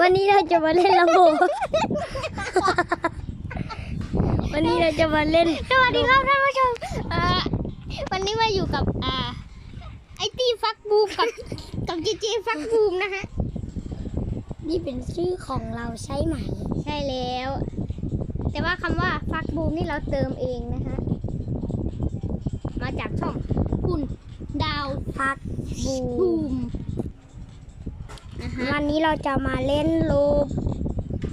วันนี้เราจะมาเล่นระบบวันนี้เราจะมาเล่น สวัสดีครับท่านผู้ชมเอ่อวันนี้มาอยู่กับอ่าไอตี้ฟักบูมกับกับจีจีฟักบูมนะฮะ นี่เป็นชื่อของเราใช่ไหม ใช่แล้ว แต่ว่าคำว่าฟักบูมนี่เราเติมเองนะฮะ มาจากช่องคุณดาวพักบูบูมนะฮะ วันนี้เราจะมาเล่นโล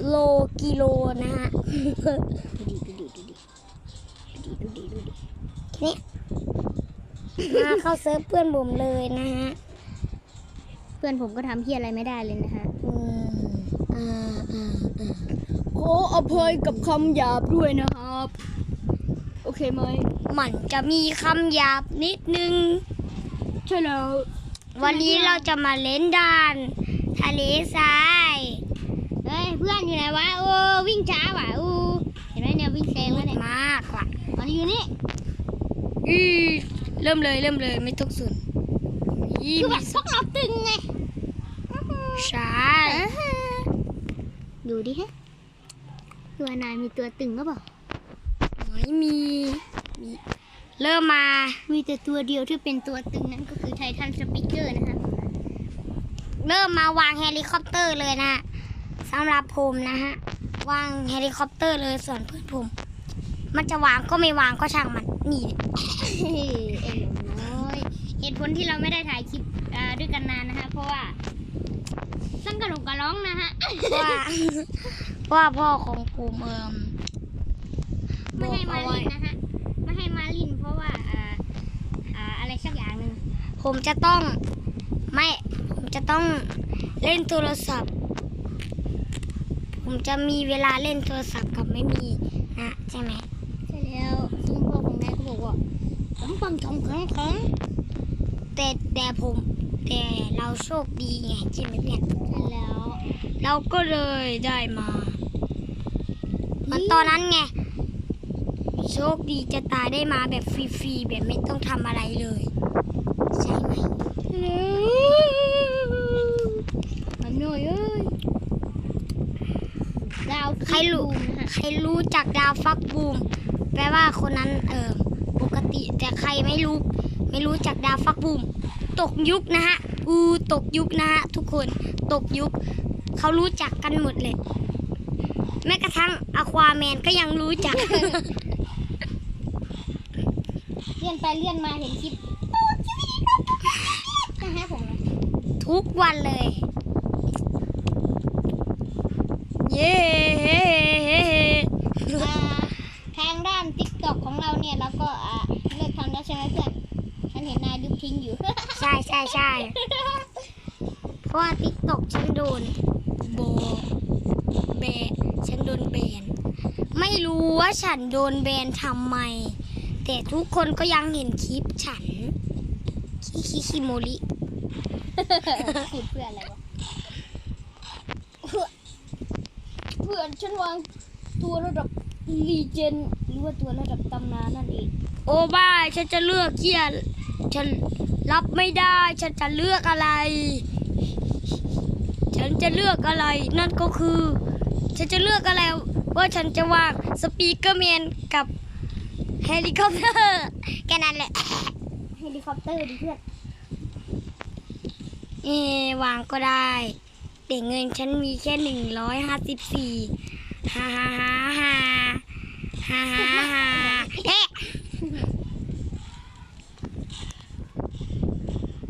โลกิโลนะฮะดูดิดูดิดูดิดูดิดูดิดูดินี่มาเข้าเซิร์ฟเพื่อนผมเลยนะฮะ เพื่อนผมก็ทำเพี้ยอะไรไม่ได้เลยนะฮะอืมอ่าอ่าอ่าขออภัยกับคำหยาบด้วยนะครับ โอเคไหมมันจะมีคำหยาบนิดนึง ใช่แล้ว วันนี้เราจะมาเล่นด่าน ทะเลทรายเฮ้ยเพื่อนอยู่ไหนวะโอ้วิ่งช้าว่ะโอ้เห็นไหมเนี่ยวิ่งแซงแล้วเนี่ยมากว่ะมันอยู่นี่อือเริ่มเลยเริ่มเลยไม่ต้องสนอีคือแบบพวกเราตึงไงใช่ดูดิฮะตัวนายมีตัวตึงก็เปล่าไม่มีมี เริ่มมา มีแต่ตัวเดียวที่เป็นตัวตึงนั่นก็คือไททันสปิ เกอร์นะฮะเริ่มมาวางเฮลิคอปเตอร์เลยนะฮะสำหรับผมนะฮะ วางเฮลิคอปเตอร์เลยส่วนเพื่อนผม มันจะวางก็ไม่วางก็ช่างมัน นี่เฮ้ยไอ้หนูน้อยเหตุผลที่เราไม่ได้ถ่ายคลิปอ่าด้วยกันนานนะฮะเพราะว่าสั้นกระหลกกระร้องนะฮะว่าว่าพ่อของผมเอิมไม่ให้มาบอกเอาไว้ลินนะฮะไม่ให้มาลินเพราะว่าอ่าอ่าอะไรสักอย่างหนึ่ง ผมจะต้องไม่ผมจะต้องเล่นโทรศัพท์ ผมจะมีเวลาเล่นโทรศัพท์กับไม่มีนะใช่ไหมใช่แล้วซึ่งพ่อของนายก็บอกว่าผมฟังทองครั้งครั้งแต่แต่ผมแต่เราโชคดีไงใช่ไหมเพื่อนใช่แล้ว เราก็เลยได้มาเหมันตอนนั้นไงโชคดีจะตายได้มาแบบฟรีๆแบบไม่ต้องทำอะไรเลยใช่ไหม มันหน่อยเอ้ยดาวใครรู้นะฮะใครรู้จักดาวฟักบูม แปลว่าคนนั้นเออปกติแต่ใครไม่รู้ ไม่รู้จักดาวฟักบูม ตกยุคนะฮะอูตกยุคนะฮะทุกคนตกยุคเขารู้จักกันหมดเลยแม้กระทั่งอควาแมนก็ยังรู้จัก เลื่อนไปเลื่อนมาเห็นคลิป ทุกวันเลย เย้อ่าทางด้านติ๊กต็อกของเราเนี่ยเราก็อ่าเลิกทำแล้วใช่ไหมเพื่อนฉันเห็นนายดึงทิ้งอยู่ ใช่ใช่ใช่เพราะว่าติ๊กตอกฉันโดนโบแบนฉันโดนแบน ไม่รู้ว่าฉันโดนแบนทำไม แต่ทุกคนก็ยังเห็นคลิปฉันคิคิคิโมริ พูดเพื่ออะไรวะเพื่อนฉันวางตัวระดับลีเจนหรือว่าตัวระดับตำนานนั่นเอง โอ้บ้าฉันจะเลือกเกียร์ฉันรับไม่ได้ ฉันจะเลือกอะไร ฉันจะเลือกอะไร นั่นก็คือ ฉันจะเลือกอะไร ว่าฉันจะวางสปีกเกอร์แมนกับเฮลิคอปเตอร์แค่นั้นแหละ เฮลิคอปเตอร์ดิเพื่อน เออวางก็ได้แต่เงินฉันมีแค่หนึ่งร้อยห้าสิบสี่ฮ่าฮ่าฮ่าฮ่าฮ่าฮ่าฮ่าเอ๊ะ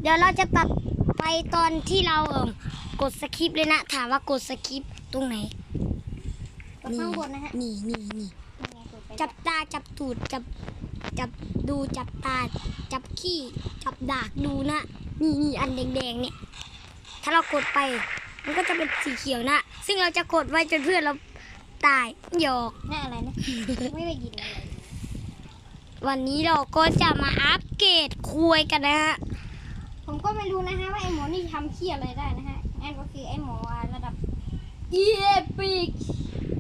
เดี๋ยวเราจะตัดไปตอนที่เราเอ่มกดสคริปต์เลยนะ ถามว่ากดสคริปต์ตรงไหนกดข้างบนนะฮะนี่นี่นี่ยังไงกดไปจับตาจับตูดจับจับดูจับตา จับขี้ จับดากดูนะ นี่นี่อันแดงๆเนี่ย ถ้าเรากดไป มันก็จะเป็นสีเขียวนะ ซึ่งเราจะกดไว้จนเพื่อนเราตายหยอก หน้าอะไรนะ ไม่ได้ยินเลยวันนี้เราก็จะมาอัปเกรดคุยกันนะฮะ ผมก็ไม่รู้นะฮะว่าไอ้หมอนี่ทำเคี้ยอะไรได้นะฮะนั่นก็คือไอ้หมอระดับเอปิก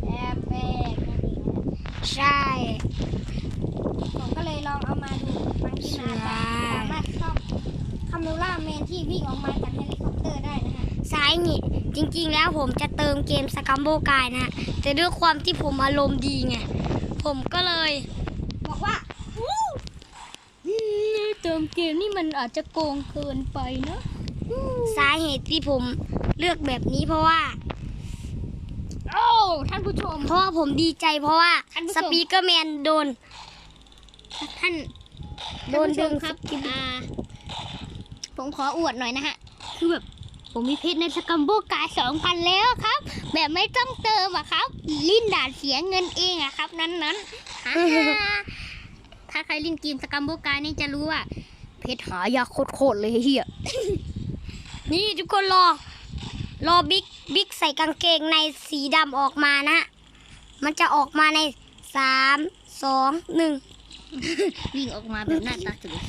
แอปเปกนั่นเองนะใช่ ผมก็เลยลองเอามาดูบางทีมาใช่สามารถเข้าคาเมล่าแมนที่วิ่งออกมาจากเฮลิคอปเตอร์ได้นะฮะสายนี่จริงๆแล้วผมจะเติมเกมสกัมโบกายนะฮะแต่ด้วยความที่ผมอารมณ์ดีไง ผมก็เลย บอกว่าอู้อืมเติมเกมนี่มันอาจจะโกงเกินไปเนอะอู้สาเหตุที่ผมเลือกแบบนี้เพราะว่า โอ้ท่านผู้ชม เพราะว่าผมดีใจเพราะว่าท่านผู้ชสมปีกเกอร์แมนโดน ท่านโดนท่าผู้ชมดึงครับสกิปอ่า ผมขออวดหน่อยนะฮะ คือแบบผมมีเพชรในสกัมโบกายสองพันแล้วครับ แบบไม่ต้องเติมอะครับ ลิ้นด่านเสียเงินเองอะครับ นั้นนั้นๆฮ่าฮ่าถ้าใครเลินเกมสกัมโบกายนี่จะรู้ว่า เพชรหายากโคตรๆเลยเฮียนี่ทุกคนรอ รอบิ๊กบิ๊กใส่กางเกงในสีดำออกมานะ มันจะออกมาในสามสองหนึ่งวิ่งออกมาแบบหน้าตาสวย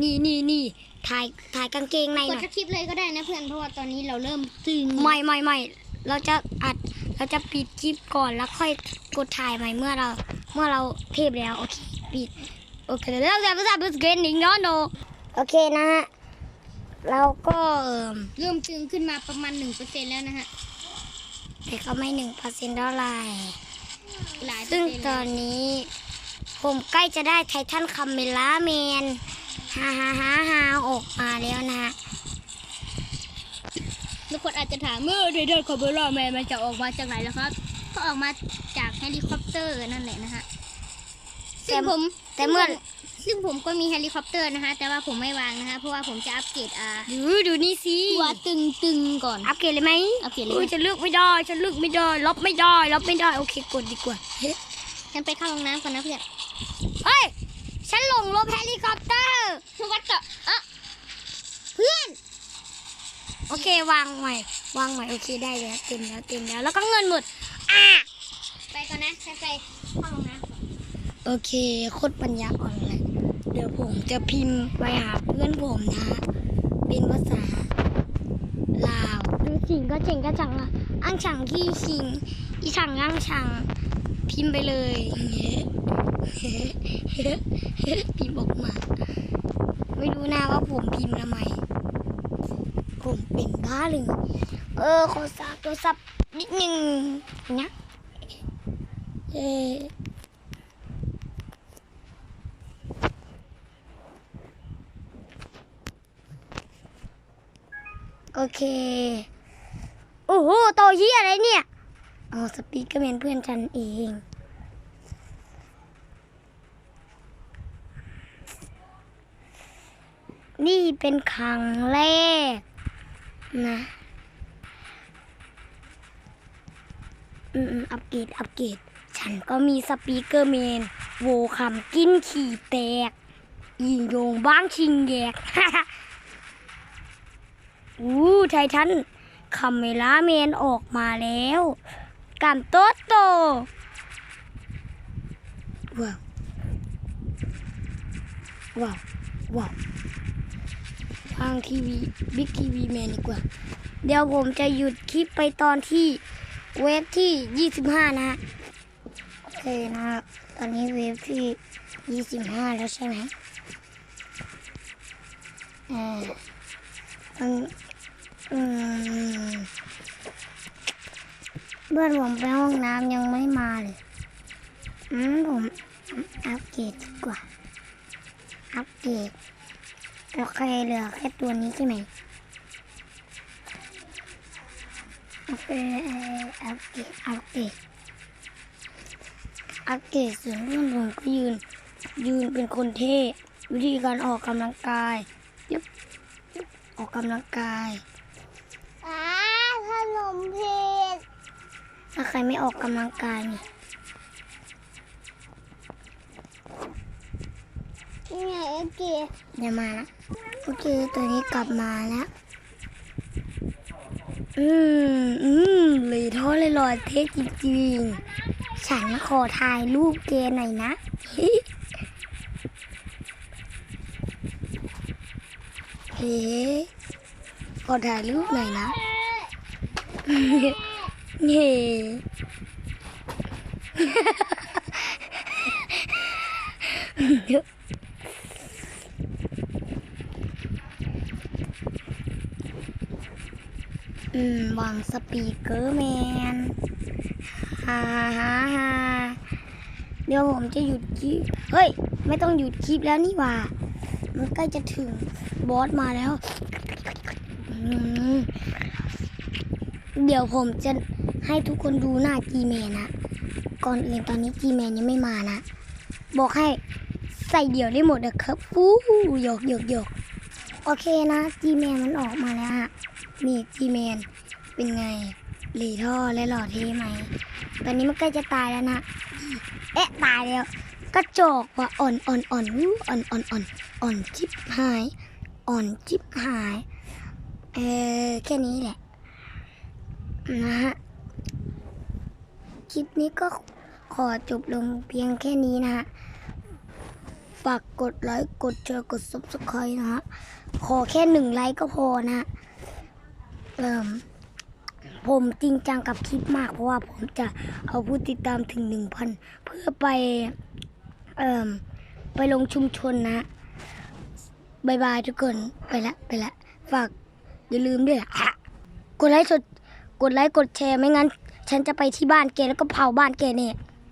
นี่นี่นี่ ถ่ายถ่ายกางเกงในกหดน่อยทักคลิปเลยก็ได้นะเพื่อนเพราะว่าตอนนี้เราเริ่มตึงไม่ไม่ไม่เราจะอัดเราจะปิดคลิปก่อนแล้วค่อยกดถ่ายใหม่เมื่อเรา เมื่อเราเทปแล้วโอเคปิดโอเคแล้วจะจะเป็นเกนนิ่งเนาะโนโอเคนะฮะเราก็เอิ่มเริ่มตึงขึ้นมาประมาณหนึ่งเปอร์เซ็นแล้วนะฮะแต่ก็ไม่หนึ่งเปอร์เซ็นต์เท่าไหร่หลายเปอซึ่งร์เซ็นต์ตอนนี้ ผมใกล้จะได้ไททันคัมเมล่าแมน ฮ่าฮ่าฮ่าฮ่าออกมาแล้วนะฮะทุกคนอาจจะถามเมื่อเดนคอเบอร์แมนมันจะออกมาจากไหนแล้วครับ ก็ออกมาจากเฮลิคอปเตอร์นั่นแหละนะฮะซึ่งผมแต่เมื่อซึ่งผมก็มีเฮลิคอปเตอร์นะคะ แต่ว่าผมไม่วางนะคะ เพราะว่าผมจะอัปเกรดอ่าดูดูนี่สิตัวตึงตึงๆก่อนอัปเกรดเลยไหมอัปเกรดเลยอุ้ยฉันเลือกไม่ได้ฉันเลือกไม่ได้รับไม่ได้รับไม่ได้โอเคกดดีกว่าเฮ้ยฉันไปเข้าห้องน้ำก่อนนะเพื่อนเฮ้ย ฉันหลงรถเฮลิคอปเตอร์วัดต่ออะเพื่อน โอเควางใหม่ วางใหม่โอเคได้แล้วเต็มแล้วเต็มแล้วแล้วก็เงินหมด อะ ไปก่อนนะฉันไปเข้าห้องน้ำก่อนโอเคโคตรปัญญาอ่อนเลย เดี๋ยวผมจะพิมพ์ไปหาเพื่อนผมนะ เป็นภาษาลาวดูสิงก็เจ๋งก็จังอะอังฉังขี้ชิงอีฉังอังฉังพิมพ์ไปเลย พิมพ์ออกมา ไม่รู้นะว่าผมพิมพ์ทำไม ผมเป็นบ้าเลยเออขอสาโทรศัพท์นิดนึงนะเอโอเค โอ้โหโตเฮียอะไรเนี่ยอ๋อสปีกเกอร์แมนเพื่อนฉันเอง นี่เป็นครั้งแรกนะอืมอัปเกรดอัปเกรดฉันก็มีสปีกเกอร์แมน โวคำกินขี่แตก ยิงโยงบ้างชิงแยกอู้ไททันคาเมล่าแมนออกมาแล้วกันโตโตว้าวว้าวว้าว ทางทีวีบิ๊กทีวีแมนดีกว่า เดี๋ยวผมจะหยุดคลิปไปตอนที่เวฟที่ 25 นะฮะโอเคนะครับ ตอนนี้เวฟที่ 25 แล้วใช่ไหมอ่ามันอืมเพื่อนผมไปห้องน้ำยังไม่มาเลยอืมผมอัปเกรดดีกว่า อัปเกรด โอเคเหลือแค่ตัวนี้ใช่ไหมโอเคอัปเกรดอัปเกรดอัปเกรดส่วนเพื่อนผมก็ยืน ยืนเป็นคนเท่วิธีการออกกำลังกายยึบยึบออกกำลังกายอ้าขนมเพชรถ้าใครไม่ออกกำลังกายนี่นี่ไงโอเคเดี๋ยวมาละ โอเคตัวนี้กลับมาแล้ว อืม อืมเลยท่อเลยลอยเท่จริงๆ ฉันขอถ่ายรูปเกหน่อยนะเฮ้ขอถ่ายรูปหน่อยนะเฮ้อื มวางสปีกเกอร์แมนฮ่าฮ่าฮ่าเดี๋ยวผมจะหยุดคลิป เฮ้ย ไม่ต้องหยุดคลิปแล้วนี่ว่า มันใกล้จะถึงบอสมาแล้ว เดี๋ยวผมจะให้ทุกคนดูหน้าจีแมนนะ ก่อนอื่นตอนนี้จีแมนยังไม่มานะ บอกให้ใส่เดี่ยวได้หมดนะครับฟู้หยกหยกหยกโอเคนะจีแมนมันออกมาแล้วฮะ นี่จีแมนเป็นไงหลีท่อและหล่อเท่ไหม ตอนนี้มันใกล้จะตายแล้วนะ เอ๊ะตายแล้วกระจกว่ะอ่อนอ่อนอ่อนวู้อ่อนอ่อนอ่อนอ่อนจิบหาย อ่อนจิบหาย เออแค่นี้แหละ นะฮะ คลิปนี้ก็ขอจบลงเพียงแค่นี้นะฮะ ฝากกดไลค์ กดแชร์ กด subscribe นะฮะ ขอแค่หนึ่งไลค์ก็พอนะ เอ่มผมจริงจังกับคลิปมากเพราะว่าผมจะเอาผู้ติดตามถึงหนึ่งพันเพื่อไปเอ่มไปลงชุมชนนะบายบายทุกคนไปละไปละ ฝากอย่าลืมด้วยอะกดไลค์สดกดไลค์กดแชร์ไม่งั้น ฉันจะไปที่บ้านแกแล้วก็เผาบ้านแกเนี่ย